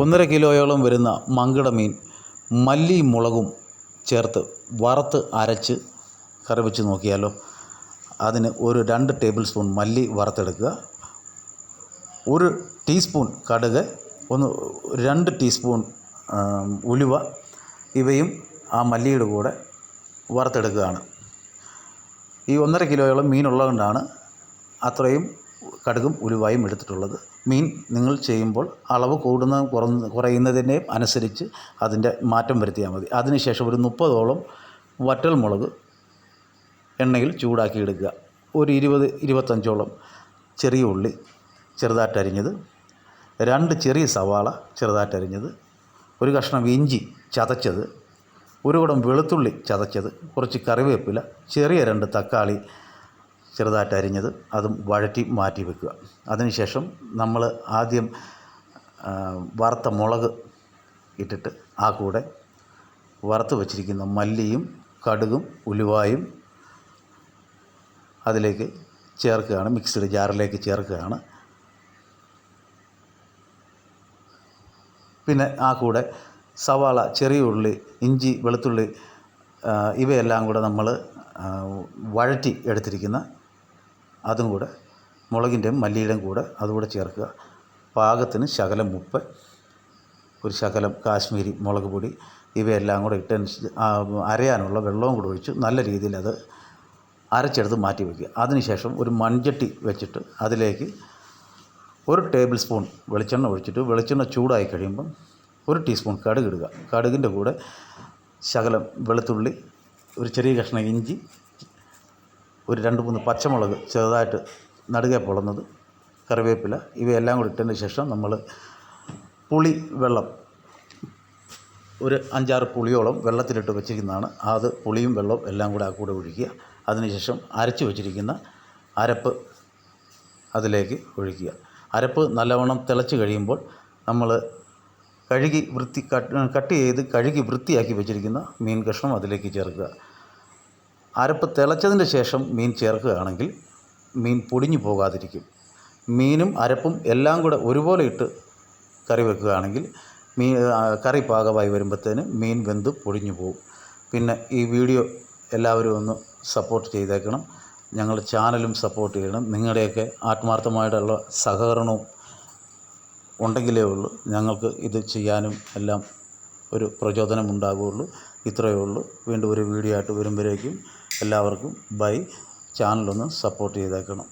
ഒന്നര കിലോയോളം വരുന്ന മങ്കട മീൻ മല്ലി മുളകും ചേർത്ത് വറുത്ത് അരച്ച് കറി വെച്ച് നോക്കിയാലോ. അതിന് ഒരു രണ്ട് ടേബിൾ സ്പൂൺ മല്ലി വറുത്തെടുക്കുക. ഒരു ടീസ്പൂൺ കടുക് ഒന്ന് രണ്ട് ടീസ്പൂൺ ഉലുവ ഇവയും ആ മല്ലിയുടെ കൂടെ വറുത്തെടുക്കുകയാണ്. ഈ ഒന്നര കിലോയോളം മീനുള്ളതുകൊണ്ടാണ് അത്രയും കടുകും ഉലുവായും എടുത്തിട്ടുള്ളത്. മീൻ നിങ്ങൾ ചെയ്യുമ്പോൾ അളവ് കൂടുന്ന കുറഞ്ഞ അനുസരിച്ച് അതിന്റെ മാറ്റം വരുത്തിയാൽ മതി. അതിനുശേഷം ഒരു മുപ്പതോളം വറ്റൽ മുളക് എണ്ണയിൽ ചൂടാക്കി എടുക്കുക. ഒരു ഇരുപത് ഇരുപത്തഞ്ചോളം ചെറിയ ഉള്ളി ചെറുതായിട്ടരിഞ്ഞത് രണ്ട് ചെറിയ സവാള ചെറുതായിട്ടരിഞ്ഞത് ഒരു കഷ്ണം ഇഞ്ചി ചതച്ചത്. ഒരു കുടം വെളുത്തുള്ളി ചതച്ചത്. കുറച്ച് കറിവേപ്പില ചെറിയ രണ്ട് തക്കാളി ചെറുതായിട്ട് അരിഞ്ഞത് അതും വഴറ്റി മാറ്റി വെക്കുക. അതിനുശേഷം നമ്മൾ ആദ്യം വറുത്ത മുളക് ഇട്ടിട്ട് ആ കൂടെ വറുത്ത് വച്ചിരിക്കുന്ന മല്ലിയും കടുകും ഉലുവായും അതിലേക്ക് ചേർക്കുകയാണ്. മിക്സ്ഡ് ജാറിലേക്ക് ചേർക്കുകയാണ്. പിന്നെ ആ കൂടെ സവാള ചെറിയ ഉള്ളി ഇഞ്ചി വെളുത്തുള്ളി ഇവയെല്ലാം കൂടെ നമ്മൾ വഴറ്റി എടുത്തിരിക്കുന്ന അതും കൂടെ മുളകിന്റെയും മല്ലിയുടെയും കൂടെ അതുകൂടെ ചേർക്കുക. പാകത്തിന് ശകലം ഉപ്പ് ഒരു ശകലം കാശ്മീരി മുളക് പൊടി ഇവയെല്ലാം കൂടെ ഇട്ട് അരയാനുള്ള വെള്ളവും കൂടെ ഒഴിച്ച് നല്ല രീതിയിൽ അത് അരച്ചെടുത്ത് മാറ്റി വയ്ക്കുക. അതിനുശേഷം ഒരു മൺചട്ടി വെച്ചിട്ട് അതിലേക്ക് ഒരു ടേബിൾ സ്പൂൺ വെളിച്ചെണ്ണ ഒഴിച്ചിട്ട് വെളിച്ചെണ്ണ ചൂടായി കഴിയുമ്പം ഒരു ടീസ്പൂൺ കടുക് ഇടുക. കടുകിന്റെ കൂടെ ശകലം വെളുത്തുള്ളി ഒരു ചെറിയ കഷ്ണം ഇഞ്ചി ഒരു രണ്ട് മൂന്ന് പച്ചമുളക് ചെറുതായിട്ട് നടുകെ പൊളന്നത് കറിവേപ്പില ഇവയെല്ലാം കൂടി ഇട്ടതിന് ശേഷം നമ്മൾ പുളി വെള്ളം ഒരു അഞ്ചാറ് പുളിയോളം വെള്ളത്തിലിട്ട് വെച്ചിരിക്കുന്നതാണ്. അത് പുളിയും വെള്ളവും എല്ലാം കൂടെ ആ കൂടെ ഒഴിക്കുക. അതിനുശേഷം അരച്ച് വെച്ചിരിക്കുന്ന അരപ്പ് അതിലേക്ക് ഒഴിക്കുക. അരപ്പ് നല്ലവണ്ണം തിളച്ച് കഴിയുമ്പോൾ നമ്മൾ കഴുകി വൃത്തി കട്ട് കട്ട് ചെയ്ത് കഴുകി വൃത്തിയാക്കി വെച്ചിരിക്കുന്ന മീൻ കഷ്ണം അതിലേക്ക് ചേർക്കുക. അരപ്പ് തിളച്ചതിന് ശേഷം മീൻ ചേർക്കുകയാണെങ്കിൽ മീൻ പൊടിഞ്ഞു പോകാതിരിക്കും. മീനും അരപ്പും എല്ലാം കൂടെ ഒരുപോലെ ഇട്ട് കറി വെക്കുകയാണെങ്കിൽ മീൻ കറി പാകമായി വരുമ്പോഴത്തേന് മീൻ വെന്ത് പൊടിഞ്ഞു പോകും പിന്നെ ഈ വീഡിയോ എല്ലാവരും ഒന്ന് സപ്പോർട്ട് ചെയ്തേക്കണം. ഞങ്ങളുടെ ചാനലും സപ്പോർട്ട് ചെയ്യണം. നിങ്ങളുടെയൊക്കെ ആത്മാർത്ഥമായിട്ടുള്ള സഹകരണവും ഉണ്ടെങ്കിലേ ഉള്ളൂ. ഞങ്ങൾക്ക് ഇത് ചെയ്യാനും എല്ലാം ഒരു പ്രചോദനം ഉണ്ടാകുകയുള്ളൂ ഇത്രയേ ഉള്ളൂ. വീണ്ടും ഒരു വീഡിയോ ആയിട്ട് വരുമ്പോഴേക്കും എല്ലാവർക്കും ബൈ. ചാനലൊന്ന് സപ്പോർട്ട് ചെയ്തേക്കണം.